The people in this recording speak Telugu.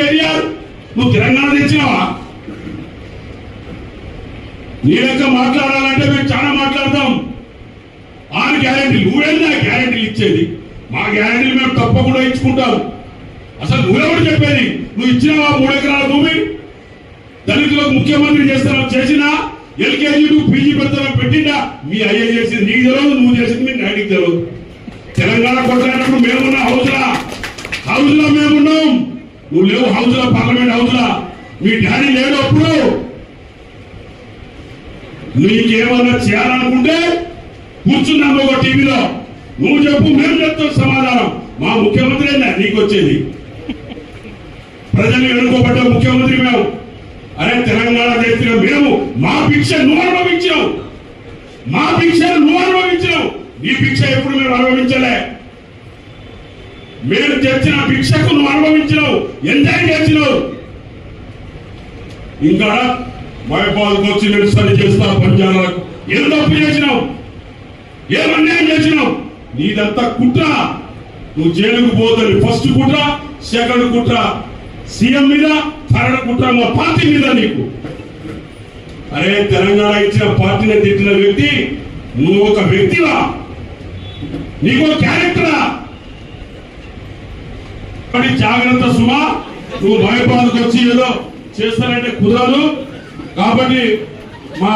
కేటీఆర్ నువ్వు తెలంగాణ తెచ్చినావా? నీ లెక్క మాట్లాడాలంటే మేము చాలా మాట్లాడతాం. ఆరు గ్యారెంటీ నువ్వేందా గ్యారంటీలు ఇచ్చేది. మా గ్యారంటీలు మేము తప్పకుండా ఇచ్చుకుంటాం. అసలు నువ్వెవరు చెప్పేది నువ్వు ఇచ్చినావా మూడు ఎకరాల భూమి? దళితులకు ముఖ్యమంత్రి చేస్తాను చేసినా ఎల్కేజీ టు పీజీ పెడతాను పెట్టిందా మీ అయ్యే చేసింది నీకు తెలియదు నువ్వు చేసింది మీ డాడీకి తెలియదు తెలంగాణ కొట్లాడినప్పుడు నువ్వు లేవు హౌస్లో పార్లమెంట్ హౌస్లో మీ డాడీ లేడు అప్పుడు నీకేమన్నా చేయాలనుకుంటే కూర్చున్నాము ఒక టీవీలో. నువ్వు చెప్పు మేము చెప్తాం సమాధానం. మా ముఖ్యమంత్రి అయినా నీకు వచ్చేది ప్రజలు ఎన్నుకోబడ్డ ముఖ్యమంత్రి మేము. అరే తెలంగాణ దేశంలో మేము మా భిక్ష నువ్వు అనుభవించావు. మా భిక్ష నువ్వు అనుభవించావు. నీ భిక్ష ఎప్పుడు మేము అనుభవించలే. మీరు తెచ్చిన భిక్షకు నువ్వు అనుభవించినావు. ఎంజాయ్ చేసినావు ఇంకా వైభవాలకు వచ్చి నిరసన చేస్తా పంజాలకు ఏం తప్పు చేసినావు? ఏం అన్యాయం చేసినావు? నీదంతా కుట్ర. నువ్వు జైలుకు పోతుంది ఫస్ట్ కుట్ర సెకండ్ కుట్ర. సీఎం మీద థర్డ్ కుట్ర మా పార్టీ మీద నీకు. అరే తెలంగాణ ఇచ్చిన పార్టీని తిట్టిన వ్యక్తి నువ్వు ఒక వ్యక్తివా? నీకు క్యారెక్టరా? కానీ జాగ్రత్త సుమా. నువ్వు భయపాలకు వచ్చి ఏదో చేస్తానంటే కుదరదు. కాబట్టి మా